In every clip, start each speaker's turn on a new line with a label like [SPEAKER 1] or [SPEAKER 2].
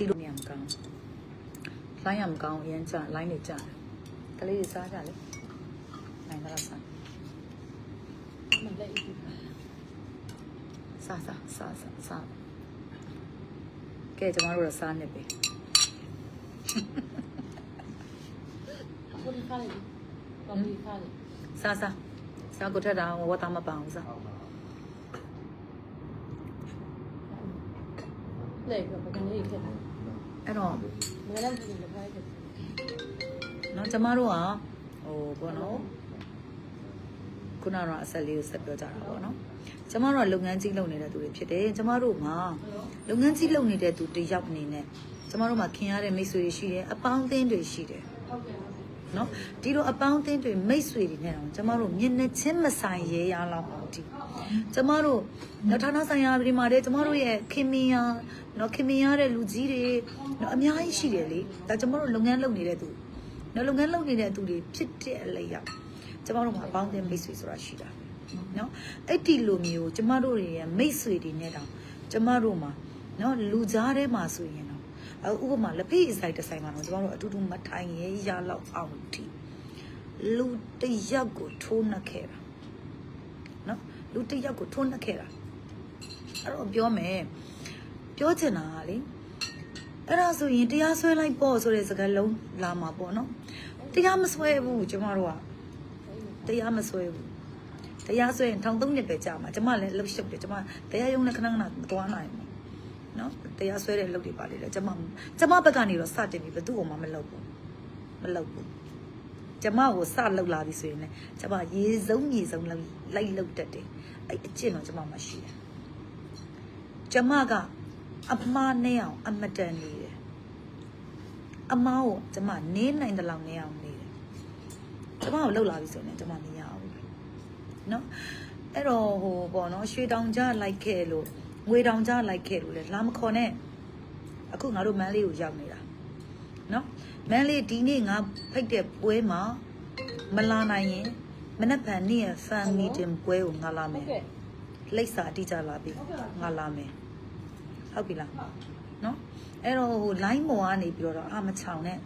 [SPEAKER 1] တီးလို့နေရမကောင်းလိုင်းရမကောင်းအရင်ကြလိုင်းနေကြကလေးတွေစားကြလေနိုင်တော့စား
[SPEAKER 2] မလေး
[SPEAKER 1] စားစားစားစားစားကဲကျမတို့တော့စားနေပြီ
[SPEAKER 2] ကိုဒီခါလေးကိုဒီခါလေး
[SPEAKER 1] စားစားစားကိုထက်တာဝတ်သားမပအောင်စား
[SPEAKER 2] လေကဘယ်ကနေခဲ့တာ
[SPEAKER 1] အဲ့တော့နော်ကျမတို့ကဟိုဘောနော်ခုနကအဆက်လေးကိုဆက်ပြောကြတာပေါ့နော်ကျမတို့ကလုပ်ငန်းကြီးလုပ်နေတဲ့သူတွေဖြစ်တယ်ကျမတို့မှာလုပ်ငန်းကြီးလုပ်နေတဲ့သူတယောက်အနေနဲ့ကျမတို့မှာခင်ရတဲ့မိတ်ဆွေတွေရှိတယ်အပေါင်းအသင်းတွေရှိတယ်ဟုတ်ကဲ့ နော်ဒီလိုအပေါင်းအသင်းတွေမိတ်ဆွေတွေနဲ့တော့ကျမတို့မျက်နှာချင်းမဆိုင်ရဲရလောက်အောင်ဒီကျမတို့နော်ဌာနဆိုင်ရာဒီမှာတဲ့ကျမတို့ရဲ့ခင်မင်ယာနော်ခင်မင်ရတဲ့လူကြီးတွေနော်အများကြီးရှိတယ်လေဒါကျမတို့လုပ်ငန်းလုပ်နေတဲ့သူနော်လုပ်ငန်းလုပ်နေတဲ့သူတွေဖြစ်တဲ့အလျောက်ကျမတို့မှာအပေါင်းအသင်းမိတ်ဆွေဆိုတာရှိတာနော်အဲ့ဒီလိုမျိုးကျမတို့တွေရဲ့မိတ်ဆွေတွေနဲ့တောင်ကျမတို့မှာနော်လူကြားထဲမှာဆိုရင်တော့အခု ဥပမာလက်ဖေးအဆိုင်တစ်ဆိုင်မှာတော့ကျမတို့အတူတူမထိုင်ရဲရလောက်အောင်ဒီလူတစ်ယောက်ကိုထိုးနှက်ခဲ့တာနော်လူတစ်ယောက်ကိုထိုးနှက်ခဲ့တာအဲ့တော့ပြောမယ်ပြောချင်တာကလေအဲ့ဒါဆိုရင်တရားစွဲလိုက်ပေါ့ဆိုတဲ့စကားလုံးလာမှာပေါ့နော်တရားမစွဲဘူးကျမတို့ကတရားမစွဲဘူးတရားစွဲရင်ထောင်သုံးနှစ်ပဲကြာမှာကျမလည်းလှုပ်ရှုပ်တယ်ကျမတရားရုံးနဲ့ခဏခဏမသွားနိုင်ဘူး နော်တရားစွဲတဲ့အလုပ်တွေပါလေလေကျမကျမဘက်ကနေတော့စတင်ပြီးဘသူ့အောင်မှမလုပ်ဘူးမလုပ်ဘူးကျမကိုစလုပ်လာပြီဆိုရင်လည်းကျမရေစုံရေစုံလိုက်လိုက်လုပ်တတ်တယ်အဲ့အကျင့်တော့ကျမမှရှိတယ်ကျမကအမှားနဲ့အောင်အမတန်နေတယ်အမားကိုကျမနင်းနိုင်တဲ့လောက်နေအောင်နေတယ်ကျမကိုလှုပ်လာပြီဆိုရင်ကျမမရဘူးเนาะအဲ့တော့ဟိုပေါ့နော်ရွှေတောင်ကြားလိုက်ခဲ့လို့ ငွေတောင်ကြလိုက်ခဲ့လို့လဲလာမခေါ်နဲ့အခုငါတို့မန်းလေးကိုရောက်နေတာနော်မန်းလေးဒီနေ့ငါဖိတ်တဲ့ပွဲမှာမလာနိုင်ရင်မနေ့ကနေ့ရဲ့ fan meeting ပွဲကိုငါလာမယ်လိပ်စာတိကျလာပြီငါလာမယ်ဟုတ်ပြီလားနော်အဲ့တော့ဟို line ပေါ်ကနေပြီးတော့အာမချောင်နဲ့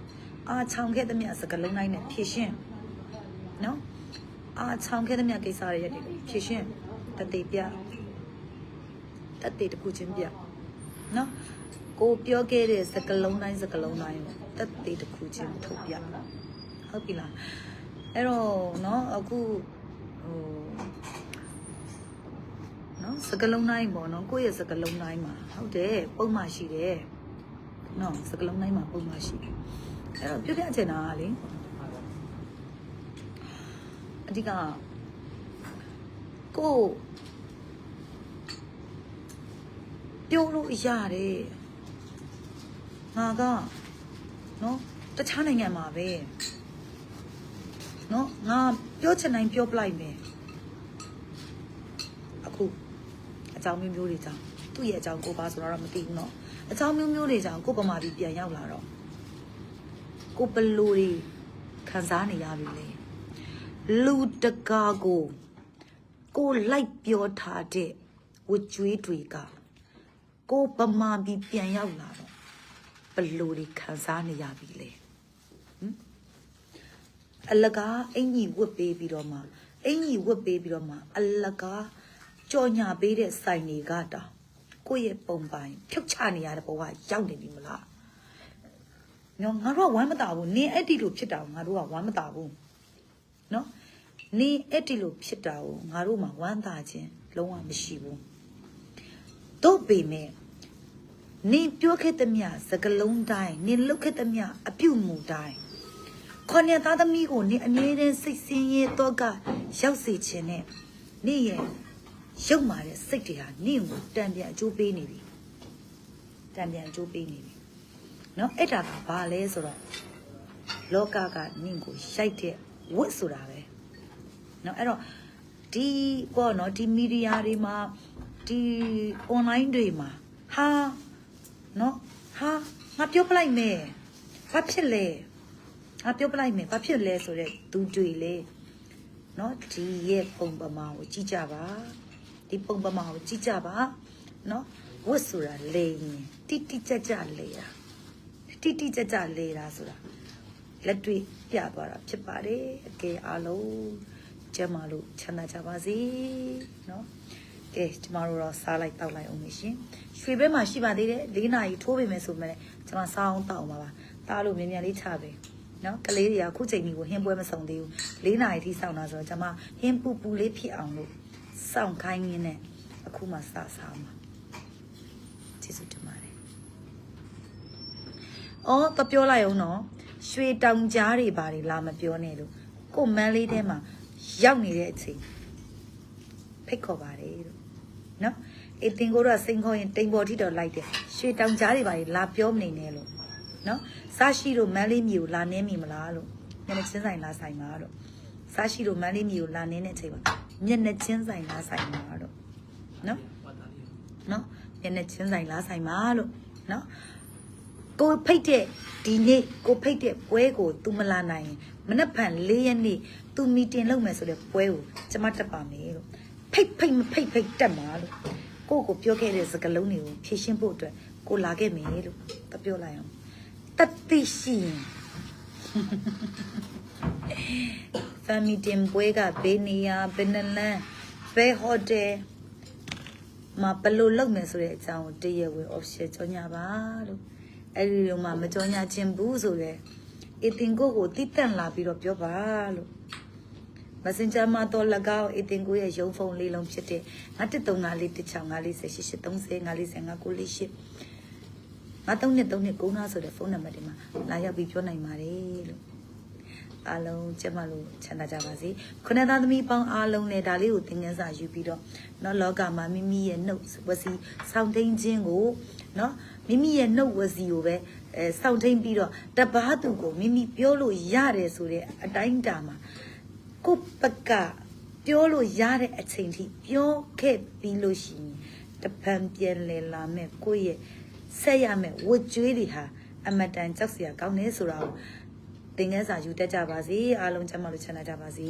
[SPEAKER 1] အာချောင်ခဲ့တဲ့မြတ်စကလုံးတိုင်းနဲ့ဖြည့်ရှင်းနော်အာချောင်ခဲ့တဲ့မြတ်ကိစ္စတွေရတဲ့ဖြည့်ရှင်းတတိပြ တတိတစ်ခုချင်းပြနော်ကိုပြောခဲ့တဲ့စကလုံးတိုင်းစကလုံးတိုင်းကိုတတိတစ်ခုချင်းထုတ်ပြဟုတ်ပြီလားအဲ့တော့နော်အခုဟိုနော်စကလုံးတိုင်းပေါ့နော်ကိုယ့်ရဲ့စကလုံးတိုင်းမှာဟုတ်တယ်ပုံမှန်ရှိတယ်နော်စကလုံးတိုင်းမှာပုံမှန်ရှိတယ်အဲ့တော့ပြပြချင်တာကလေအဓိကကိုယ် ပြောလို့ရတယ်ငါကနော်တခြားနိုင်ငံမှာပဲနော်ငါပြောချင်တိုင်းပြောပလိုက်မယ်အခု အကြောင်းမျိုးမျိုးတွေကြောင့်သူ့ရဲ့အကြောင်းကိုပါဆိုတော့မသိဘူးเนาะအကြောင်းမျိုးမျိုးတွေကြောင့်ကိုပမာပြီးပြန်ရောက်လာတော့ကိုဘလူတွေခံစားနေရပြီလေလူတကာကိုကိုလိုက်ပြောထားတဲ့ဝကျွေးတွေက ကိုပမာပြီးပြန်ရောက်လာတော့ဘလူတွေခံစားနေရပြီလေဟမ်အလကားအင်ကြီးဝတ်ပေးပြီးတော့မှအင်ကြီးဝတ်ပေးပြီးတော့မှအလကားကြော်ညာပေးတဲ့ဆိုင်တွေကတောင်ကိုယ့်ရဲ့ပုံပိုင်ဖြုတ်ချနေရတဲ့ဘဝရောက်နေပြီမလား။နော်ငါတို့ကဝမ်းမတာဘူးနင်းအဲ့ဒီလိုဖြစ်တာကိုငါတို့ကဝမ်းမတာဘူး။နော်နင်းအဲ့ဒီလိုဖြစ်တာကိုငါတို့မှဝမ်းသာခြင်းလုံးဝမရှိဘူး။တို့ပေမဲ့ နင်းပြောခဲ့တဲ့မြစကလုံးတိုင်းနင်းလုပ်ခဲ့တဲ့မြအပြုတ်မှုတိုင်းခေါင်းရသားသမီးကိုနင်းအမြဲတမ်းစိတ်ဆင်းရဲတော့ကရောက်စေခြင်းနဲ့နင်းရဲ့ ရုပ်မာတဲ့စိတ်တွေဟာနင့်ကိုတံပြန်အကျိုးပေးနေပြီတံပြန်အကျိုးပေးနေပြီเนาะအဲ့ဒါကဘာလဲဆိုတော့လောကကနင့်ကိုရိုက်တဲ့ဝတ်ဆိုတာပဲเนาะအဲ့တော့ဒီပေါ့เนาะဒီမီဒီယာတွေမှာဒီ online တွေမှာဟာ နော်ဟာငါပြောပလိုက်မယ်ဘာဖြစ်လဲငါပြောပလိုက်မယ်ဘာဖြစ်လဲဆိုတော့သူတွေ့လေနော်ဒီရဲ့ပုံပမာကိုကြည့်ကြပါဒီပုံပမာကိုကြည့်ကြပါနော်ဝတ်ဆိုတာလေရင်တိတိကျကျလေတာတိတိကျကျလေတာဆိုတာလက်တွေ့ပြသွားတာဖြစ်ပါတယ်အကယ်အားလုံးကျမ်းမာလို့ချမ်းသာကြပါစေနော် ကဲကျမတို့တော့စားလိုက်တောက်လိုက်အောင်မရှင်ရွှေဘဲမှာရှိပါသေးတယ်၄နာရီထိုးပေမယ်ဆိုမှလည်းကျမစားအောင်တောက်အောင်ပါပါတားလို့မြန်မြန်လေးချပေးနော်ကလေးတွေကအခုချိန်ကြီးကိုဟင်းပွဲမဆောင်သေးဘူး၄နာရီထိစောင့်တာဆိုတော့ကျမဟင်းပူပူလေးဖြစ်အောင်လို့စောင့်ခိုင်းရင်းနဲ့အခုမှစစားမှာကျေးဇူးတင်ပါတယ်အော်တော့ပြောလိုက်အောင်နော်ရွှေတောင်ကြားတွေဘာတွေလာမပြောနဲ့လို့ကိုမန်းလေးထဲမှာရောက်နေတဲ့အချိန်ဖိတ်ခေါ်ပါတယ်လို့ နော်အေးတင်ကိုတော့စိန်ခေါ်ရင်တိမ်ပေါ်ထိတော့လိုက်တယ်ရွှေတောင်ကြားတွေဘာတွေလာပြောမနေနဲ့လို့နော်စားရှိတို့မန်းလေးမျိုးလာနေမိမလားလို့မျက်နှာချင်းဆိုင်လာဆိုင်ပါလို့စားရှိတို့မန်းလေးမျိုးလာနေတဲ့အချိန်မှာမျက်နှာချင်းဆိုင်လာဆိုင်ပါလို့နော်နော်မျက်နှာချင်းဆိုင်လားဆိုင်ပါလို့နော်ကိုဖိတ်တဲ့ဒီနေ့ကိုဖိတ်တဲ့ပွဲကို तू မလာနိုင်ရင်မနေ့ဖန်၄ရက်နေ့ तू မီတင်လုပ်မယ်ဆိုတဲ့ပွဲကိုကျမတက်ပါမယ်လို့ ဖိတ်ဖိတ်မဖိတ်ဖိတ်တက်မှာလို့ကိုကိုပြောခဲ့တဲ့စကားလုံးတွေကိုဖြည့်ရှင်းဖို့အတွက်ကိုလာခဲ့မယ်လို့တပြောလိုက်အောင်တတိရှိရင်ဖမ်မီတင်ပွဲကဘေးနေရဘယ်နလန်းဘယ်ဟိုတယ်မဘယ်လို့လုပ်မယ်ဆိုတဲ့အကြောင်းကိုတည့်ရဝင် option ကြောညာပါလို့အဲ့ဒီလိုမှမကြောညာခြင်းဘူးဆိုရဲအတင်ကိုကိုတိတက်လာပြီးတော့ပြောပါလို့ Messenger မှာတော့လကောက်အတင်ကိုရဲ့ရုံဖုန်းလေးလုံးဖြစ်တဲ့9354165445459458ငါသုံးနှစ်သုံးနှစ်ကုန်းသားဆိုတဲ့ဖုန်းနံပါတ်ဒီမှာလာရောက်ပြီးပြောနိုင်ပါတယ်လို့ အားလုံးကျမလို့ချမ်းသာကြပါစေခုနသားသမီးပေါင်းအားလုံးလည်းဒါလေးကိုသင်ခန်းစာယူပြီးတော့เนาะလောကမှာမိမိရဲ့နှုတ်ဝစီစောင့်ထိန်ခြင်းကိုเนาะမိမိရဲ့နှုတ်ဝစီကိုပဲအဲစောင့်ထိန်ပြီးတော့တပားသူကိုမိမိပြောလို့ရတယ်ဆိုတဲ့အတိုင်းအတာမှာ ကိုယ့်ဘက်ကပြောလို့ရတဲ့အချိန်ထိပြောခဲ့ပြီးလို့ရှိရင်တပံပြန်လေလာမဲ့ကိုယ့်ရဲ့ဆက်ရမဲ့ဝတ်ကြွေးတွေဟာအမတန်ကြောက်စရာကောင်းနေဆိုတာကိုသင်ငယ်စာယူတတ်ကြပါစေအားလုံးကျမ်းမလို့ချမ်းသာကြပါစေ